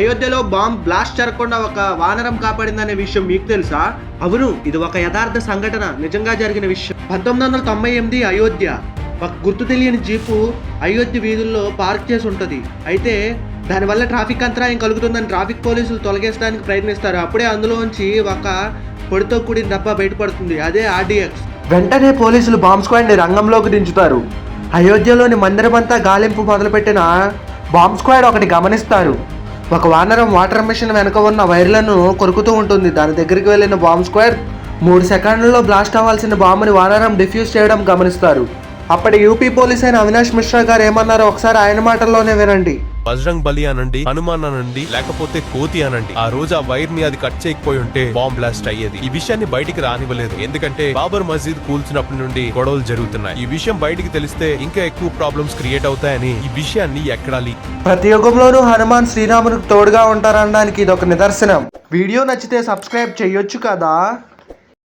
అయోధ్యలో bomb blast జరగకుండా ఒక వానరం కాపాడిందనే విషయం మీకు తెలుసా? అవును ఇది ఒక యథార్థ సంఘటన. నిజంగా జరిగిన విషయం. పంతొమ్మిది వందల తొంభై ఎనిమిది అయోధ్య. ఒక గుర్తు తెలియని జీపు అయోధ్య వీధుల్లో పార్క్ చేసి ఉంటుంది. అయితే దానివల్ల ట్రాఫిక్ అంతరాయం కలుగుతుందని ట్రాఫిక్ పోలీసులు తొలగించడానికి ప్రయత్నిస్తారు. అప్పుడే అందులోంచి ఒక పొడితో కూడిన డబ్బా బయటపడుతుంది. అదే ఆర్డీఎక్స్. వెంటనే పోలీసులు బాంబ్ స్క్వాడ్ని రంగంలోకి దించుతారు. అయోధ్యలోని మందిరమంతా గాలింపు మొదలుపెట్టిన బాంబ్ స్క్వాడ్ ఒకటి గమనిస్తారు. ఒక వానరం వాటర్ మిషన్ వెనుక ఉన్న వైర్లను కొరుకుతూ ఉంటుంది. దాని దగ్గరికి వెళ్ళిన బాంబ్ స్క్వేర్ మూడు సెకండ్లలో బ్లాస్ట్ అవ్వాల్సిన బాంబుని వానరం డిఫ్యూజ్ చేయడం గమనిస్తారు. అప్పటి యూపీ పోలీస్ అయిన అవినాష్ మిశ్రా గారు ఏమన్నారో ఒకసారి ఆయన మాటల్లోనే వినండి. బజరంగ్ బలి అనండి హనుమాన్ అనండి లేకపోతే కోతి అనండి. ఆ రోజు ఆ వైర్ని అది కట్ చేయకపోయి ఉంటే బాంబ్ బ్లాస్ట్ అయ్యేది. ఈ విషయాన్ని బయటికి రానివ్వలేదు. ఎందుకంటే బాబర్ మసీద్ కూల్చినప్పటి నుండి గొడవలు జరుగుతున్నాయి. ఈ విషయం బయటికి తెలిస్తే ఇంకా ఎక్కువ ప్రాబ్లమ్స్ క్రియేట్ అవుతాయని ఈ విషయాన్ని ఎక్కడా leak ప్రతి యుగంలోనూ హనుమాన్ శ్రీరామునికి తోడుగా ఉంటారనడానికి ఇది ఒక నిదర్శనం. వీడియో నచ్చితే సబ్స్క్రైబ్ చేయొచ్చు కదా?